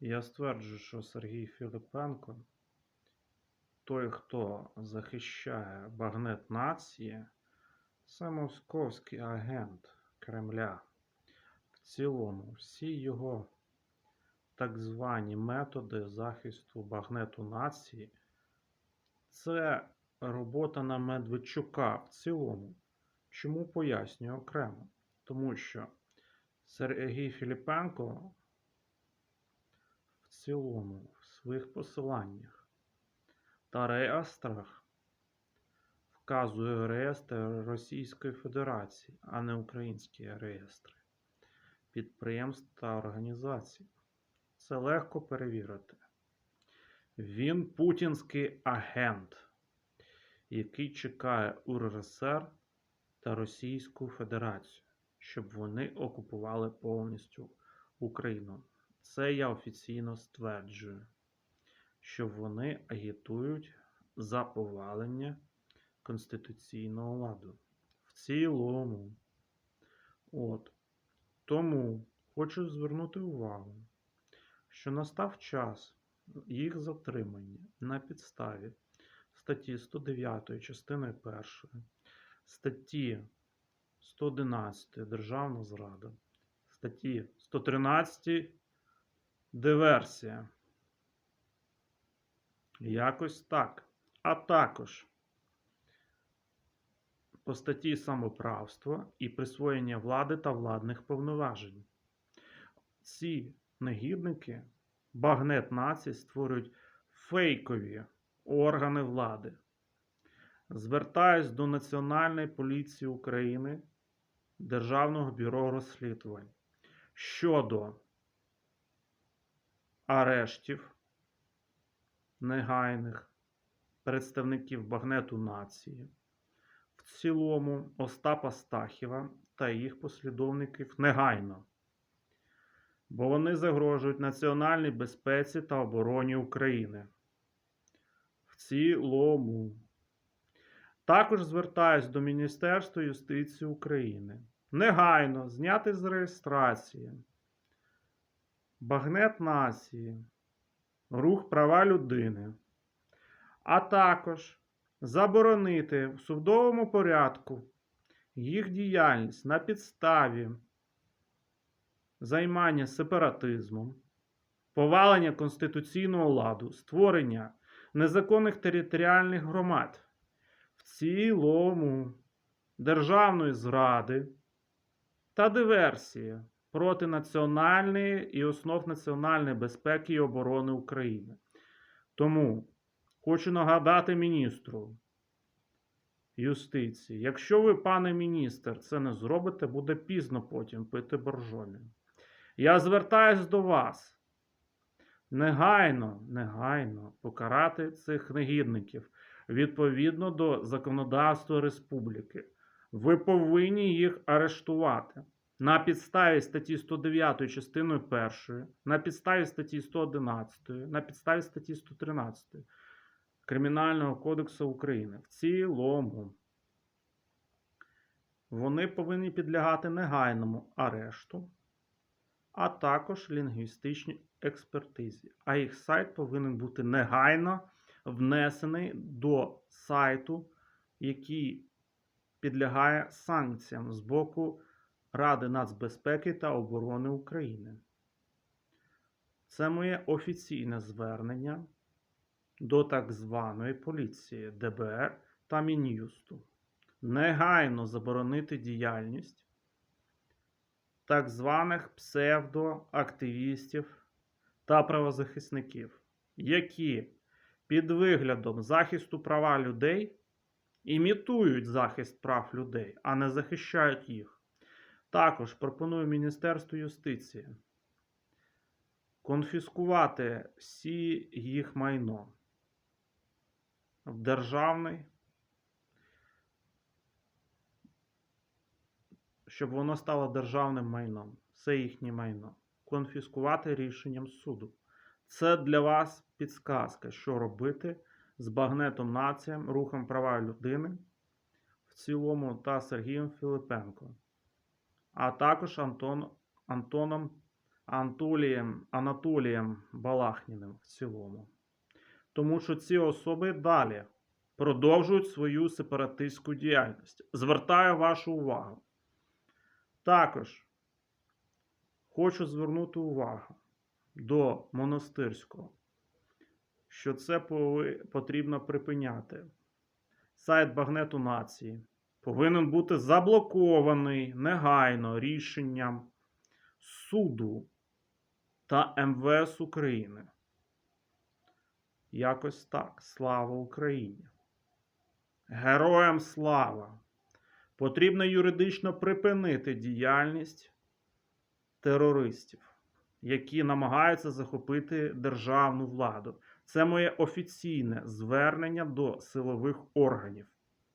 Я стверджую, що Сергій Філіпенко, той, хто захищає багнет нації, це московський агент Кремля. В цілому, всі його так звані методи захисту багнету нації це робота на Медведчука в цілому. Чому пояснюю окремо? Тому що Сергій Філіпенко цілому в своїх посиланнях та реєстрах вказує реєстр Російської Федерації, а не українські реєстри підприємств та організацій. Це легко перевірити. Він путінський агент, який чекає УРСР та Російську Федерацію, щоб вони окупували повністю Україну. Це я офіційно стверджую, що вони агітують за повалення конституційного ладу. В цілому. От. Тому хочу звернути увагу, що настав час їх затримання на підставі статті 109 частини 1, статті 111 Державна зрада, статті 113 Диверсія. Якось так. А також по статті самоправство і присвоєння влади та владних повноважень. Ці негідники, багнет нації створюють фейкові органи влади. Звертаюсь до Національної поліції України, Державного бюро розслідувань щодо арештів негайних представників багнету нації, в цілому Остапа Стахіва та їх послідовників негайно, бо вони загрожують національній безпеці та обороні України. В цілому. Також звертаюсь до Міністерства юстиції України. Негайно зняти з реєстрації Багнет нації, Рух права людини, а також заборонити в судовому порядку їх діяльність на підставі займання сепаратизмом, повалення конституційного ладу, створення незаконних територіальних громад, в цілому державної зради та диверсії проти національної і основ національної безпеки і оборони України. Тому хочу нагадати міністру юстиції, якщо ви, пане міністр, це не зробите, буде пізно потім пити боржомі. Я звертаюсь до вас. Негайно, негайно покарати цих негідників відповідно до законодавства республіки. Ви повинні їх арештувати на підставі статті 109 частиною 1, на підставі статті 111, на підставі статті 113 Кримінального кодексу України. В цілому вони повинні підлягати негайному арешту, а також лінгвістичній експертизі. А їх сайт повинен бути негайно внесений до сайту, який підлягає санкціям з боку Ради нацбезпеки та оборони України. Це моє офіційне звернення до так званої поліції ДБР та Мін'юсту. Негайно заборонити діяльність так званих псевдоактивістів та правозахисників, які під виглядом захисту права людей імітують захист прав людей, а не захищають їх. Також пропоную Міністерству юстиції конфіскувати всі їх майно в державний, щоб воно стало державним майном. Це їхнє майно. Конфіскувати рішенням суду. Це для вас підсказка, що робити з багнетом націям, рухом права людини в цілому та Сергієм Філипенко а також Антон, Антоном Антолієм, Анатолієм Балахніним в цілому. Тому що ці особи далі продовжують свою сепаратистську діяльність. Звертаю вашу увагу. Також хочу звернути увагу до монастирського, що це потрібно припиняти. Сайт Багнету Нації повинен бути заблокований негайно рішенням суду та МВС України. Якось так. Слава Україні! Героям слава! Потрібно юридично припинити діяльність терористів, які намагаються захопити державну владу. Це моє офіційне звернення до силових органів.